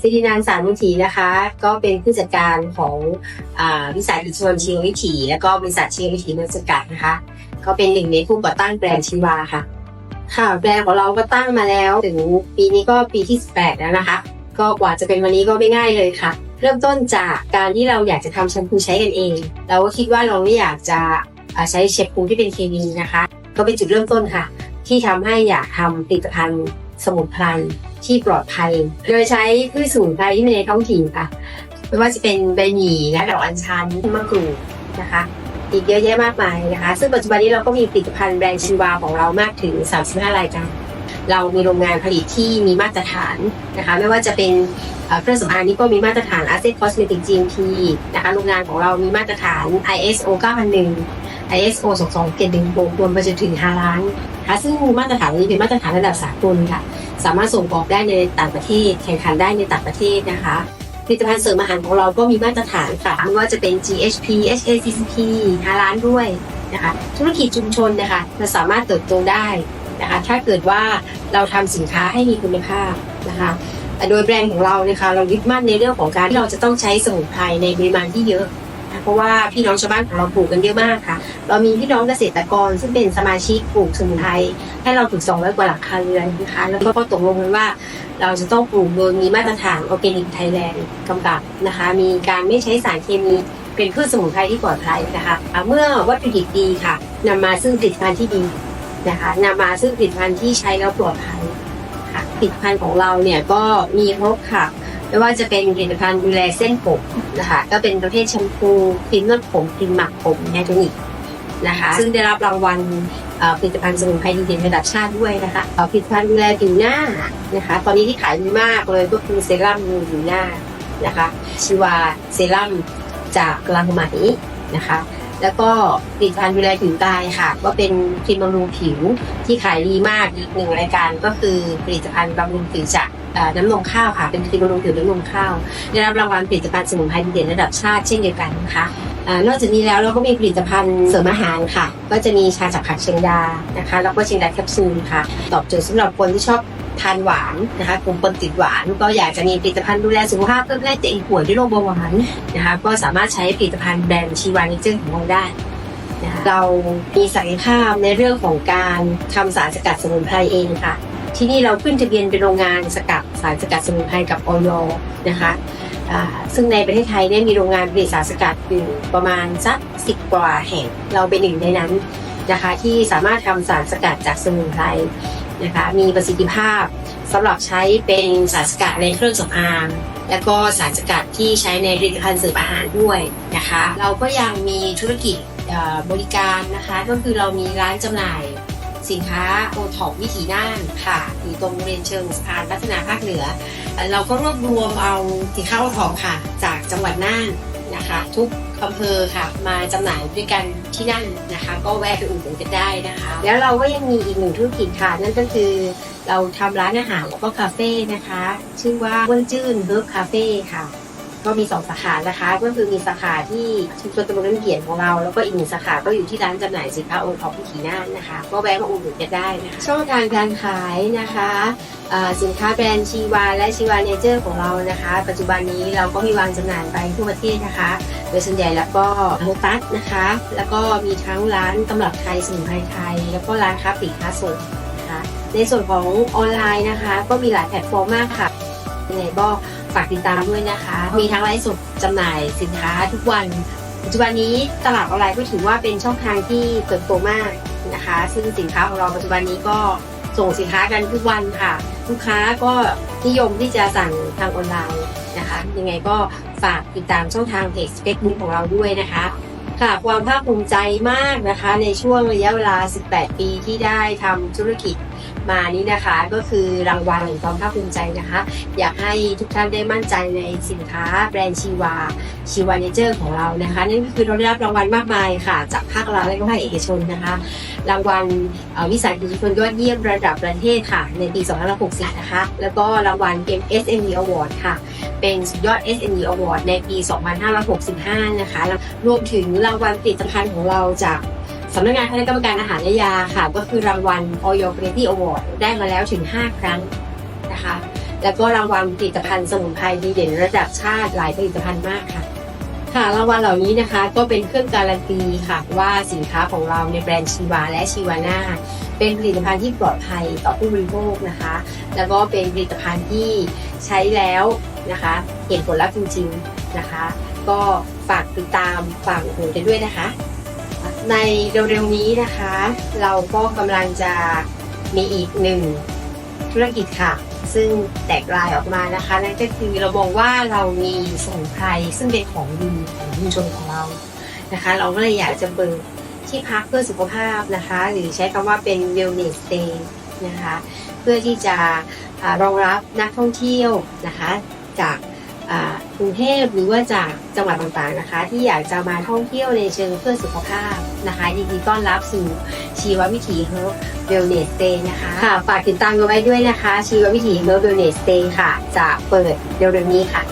สิรินันสารมุทีนะคะ ก็เป็นผู้จัดการของอาวิสาหกิจชุมชนชีววิถี และก็บริษัทชีววิถีเมืองสกัดนะคะ ก็เป็นหนึ่งในผู้ก่อตั้งแบรนด์ชีวาค่ะ ค่ะแบรนด์ของเราก็ตั้งมาแล้วถึงปีนี้ก็ปีที่ 18 แล้วนะคะ ก็กว่าจะเป็นวันนี้ก็ไม่ง่ายเลยค่ะ เริ่มต้นจากการที่เราอยากจะทำแชมพูใช้กันเอง เราก็คิดว่าเราไม่อยากจะใช้แชมพูที่เป็นเคมีนะคะ ก็เป็นจุดเริ่มต้นค่ะ ที่ทำให้อยากทำผลิตภัณฑ์สมุนไพร ที่ปลอดภัย โดยใช้พืชสมุนไพรที่มีในท้องถิ่นค่ะ ไม่ว่าจะเป็นใบหมี่และดอกอัญชันมะกรูดนะคะ อีกเยอะแยะมากมายนะคะ ซึ่งปัจจุบันนี้เราก็มีผลิตภัณฑ์แบรนด์ชีวาของเรามากถึง 35 รายการเรามีโรงงานผลิตที่มีมาตรฐานนะคะ ไม่ว่าจะเป็นเครื่องสำอางนี่ก็มีมาตรฐาน a s e t Cosmetic GMP นะคะโรงงานของเรามีมาตรฐาน ISO 9001 ISO 2271รวมไปจนถึง5ล้านนะคะซึ่งมาตรฐานนี้เป็นมาตรฐานระดับสากลค่ะ สามารถส่งออกได้ในต่างประเทศ แข่งขันได้ในต่างประเทศนะคะผลิตภัณฑ์เสริมอาหารของเราก็มีมาตรฐานค่ะไม่ว่าจะเป็น GHP HACCP 5ล้านด้วยนะคะธุรกิจชุมชนนะคะมันสามารถเติบโตได้นะคะถ้าเกิดว่าเราทำสินค้าให้มีคุณภาพนะคะโดยแบรนด์ของเรานะคะเรายึดมั่นในเรื่องของการที่เราจะต้องใช้สมุนไพรในปริมาณที่เยอะ เพราะว่าพี่น้องชาวบ้านของเราปลูกกันเยอะมากค่ะ เรามีพี่น้องเกษตรกรซึ่งเป็นสมาชิกปลูกสมุนไพรให้เราถึง200กว่าหลังคาเรือนนะคะแล้วก็ตกลงกันว่าเราจะต้องปลูกโดยมีมาตรฐานออร์แกนิกไทยแลนด์กำกับนะคะ มีการไม่ใช้สารเคมีเป็นพืชสมุนไพรที่ปลอดภัยนะคะเมื่อวัตถุดิบดีค่ะนำมาซึ่งผลิตภัณฑ์ที่ดีนะคะนำมาซึ่งผลิตภัณฑ์ที่ใช้แล้วปลอดภัยค่ะผลิตภัณฑ์ของเราเนี่ยก็มีครบค่ะ ไม่ว่าจะเป็นผลิตภัณฑ์ดูแลเส้นผมนะคะ ก็เป็นประเภทแชมพูครีมนวดผมครีมหมักผมไฮโดรนิกนะคะ ซึ่งได้รับรางวัลผลิตภัณฑ์สมุนไพรดีเด่นระดับชาติด้วยนะคะผลิตภัณฑ์ดูแลผิวหน้านะคะ ตอนนี้ที่ขายดีมากเลยก็คือเซรั่มดูผิวหน้านะคะชิวาเซรั่มจากลังไหมนะคะ แล้วก็ผลิตภัณฑ์ดูแลผิวกายค่ะ ก็เป็นครีมบำรุงผิวที่ขายดีมากอีกหนึ่งรายการก็คือผลิตภัณฑ์บำรุงผิวจาก น้ำนมข้าวค่ะ เป็นครีมบำรุงผิวน้ำนมข้าวได้รับรางวัลผลิตภัณฑ์สมุนไพรดีเด่นระดับชาติเช่นเดียวกันนะคะนอกจากนี้แล้วเราก็มีผลิตภัณฑ์เสริมอาหารค่ะ ก็จะมีชาจากผักเชียงดานะคะ แล้วก็เชียงดาแคปซูลค่ะ ตอบโจทย์สำหรับคนที่ชอบทานหวานนะคะกลุ่มคนติดหวานก็อยากจะมีผลิตภัณฑ์ดูแลสุขภาพเพื่อไม่ให้ตัวเองป่วยด้วยโรคเบาหวานนะคะก็สามารถใช้ผลิตภัณฑ์แบรนด์ชีวานิเจอร์ของเราได้นะคะเรามีศักยภาพในเรื่องของการทำสารสกัดสมุนไพรเองค่ะ ที่นี่เราขึ้นทะเบียนเป็นโรงงานสกัดสารสกัดสมุนไพรกับออยนะคะซึ่งในประเทศไทยเนี่ยมีโรงงานผลิตสารสกัดอยู่ประมาณสักสิบกว่าแห่ง เราเป็นหนึ่งในนั้นนะคะที่สามารถทำสารสกัดจากสมุนไพรนะคะมีประสิทธิภาพสำหรับใช้เป็นสารสกัดในเครื่องสำอางแล้วก็สารสกัดที่ใช้ในผลิตภัณฑ์เสริมอาหารด้วยนะคะ เราก็ยังมีธุรกิจบริการนะคะ ก็คือเรามีร้านจำหน่าย สินค้าโอท็อปวิถีน่านค่ะอยู่ตรงเรียนเชิงสะพานพัฒนาภาคเหนือ เราก็รวบรวมเอาสินค้าโอท็อปค่ะ จากจังหวัดน่านนะคะ ทุกอำเภอค่ะ มาจำหน่ายด้วยกันที่นั่นนะคะ ก็แวะไปอุดหนุนกันได้นะคะ แล้วเราก็ยังมีอีกหนึ่งธุรกิจค่ะนั่นก็คือเราทำร้านอาหารแล้วก็คาเฟ่นะคะ ชื่อว่าเว้นจื้นเบิร์กคาเฟ่ค่ะ ก็มีสองสาขานะคะ ก็คือมีสาขาที่ชุมชนตำบลน้ำเขียนของเรา แล้วก็อีกหนึ่งสาขาก็อยู่ที่ร้านจำหน่ายสินค้าโอท็อปวิถีน่านนะคะ ก็แวะมาอุดหนุนกันได้นะคะช่องทางการขายนะคะสินค้าแบรนด์ชีวาและชีวาเนเจอร์ของเรานะคะ ปัจจุบันนี้เราก็มีวางจำหน่ายไปทั่วประเทศนะคะ โดยส่วนใหญ่แล้วก็โลตัสนะคะ แล้วก็มีทั้งร้านตำรับไทยสมุนไพรไทย แล้วก็ร้านค้าปลีกค้าส่งนะคะในส่วนของออนไลน์นะคะ ก็มีหลายแพลตฟอร์มมากค่ะยังไงก็ ฝากติดตามด้วยนะคะ มีทั้งไลฟ์สดจำหน่ายสินค้าทุกวัน ปัจจุบันนี้ตลาดออนไลน์ก็ถือว่าเป็นช่องทางที่เติบโตมากนะคะ ซึ่งสินค้าของเราปัจจุบันนี้ก็ส่งสินค้ากันทุกวันค่ะ ลูกค้าก็นิยมที่จะสั่งทางออนไลน์นะคะ ยังไงก็ฝากติดตามช่องทางเพจ Facebook ของเราด้วยนะคะ ค่ะความภาคภูมิใจมากนะคะ ในช่วงระยะเวลา 18 ปีที่ได้ทำธุรกิจ มานี้นะคะก็คือรางวัลแห่งความภาคภูมิใจนะคะ อยากให้ทุกท่านได้มั่นใจในสินค้าแบรนด์ชีวาชีวาเนเจอร์ของเรานะคะนั่นก็คือเราได้รับรางวัลมากมายค่ะ จากภาครัฐและภาคเอกชนนะคะ รางวัลวิสาหกิจชุมชนยอดเยี่ยมระดับประเทศค่ะ ในปี 2560 นะคะ แล้วก็รางวัลเกม SME Award ค่ะ เป็นสุดยอด SME Award ในปี 2565 นะคะรวมถึงรางวัลผลิตภัณฑ์ของเราจาก สำนักงานคณะกรรมการอาหารและยาค่ะ ก็คือรางวัล Oil Quality Award ได้มาแล้วถึง 5 ครั้งนะคะ แล้วก็รางวัลผลิตภัณฑ์สมุนไพรดีเด่นระดับชาติหลายผลิตภัณฑ์มากค่ะ ค่ะรางวัลเหล่านี้นะคะ ก็เป็นเครื่องการันตีค่ะว่าสินค้าของเราในแบรนด์ชีวาและชีวาน่าเป็นผลิตภัณฑ์ที่ปลอดภัยต่อผู้บริโภคนะคะ แล้วก็เป็นผลิตภัณฑ์ที่ใช้แล้วนะคะ เห็นผลลัพธ์จริงๆนะคะ ก็ฝากติดตามฝากอุดหนุนกันด้วยนะคะ ในเร็วๆนี้นะคะ เราก็กำลังจะมีอีกหนึ่งธุรกิจค่ะ ซึ่งแตกลายออกมานะคะนั่นก็คือเรามองว่าเรามีสมุนไพรซึ่งเป็นของดีของชุมชนของเรานะคะ เราก็เลยอยากจะเปิดที่พักเพื่อสุขภาพนะคะ หรือใช้คำว่าเป็น wellness stay นะคะ เพื่อที่จะรองรับนักท่องเที่ยวนะคะ จาก กรุงเทพหรือว่าจากจังหวัดต่างๆนะคะ ที่อยากจะมาท่องเที่ยวในเชิงเพื่อสุขภาพนะคะยินดีต้อนรับสู่ชีววิถีเฮิร์บเวลเนสเตย์นะคะค่ะฝากติดตามกันไว้ด้วยนะคะ ชีววิถีเฮิร์บเวลเนสเตย์ค่ะ จะเปิดเร็วๆนี้ค่ะ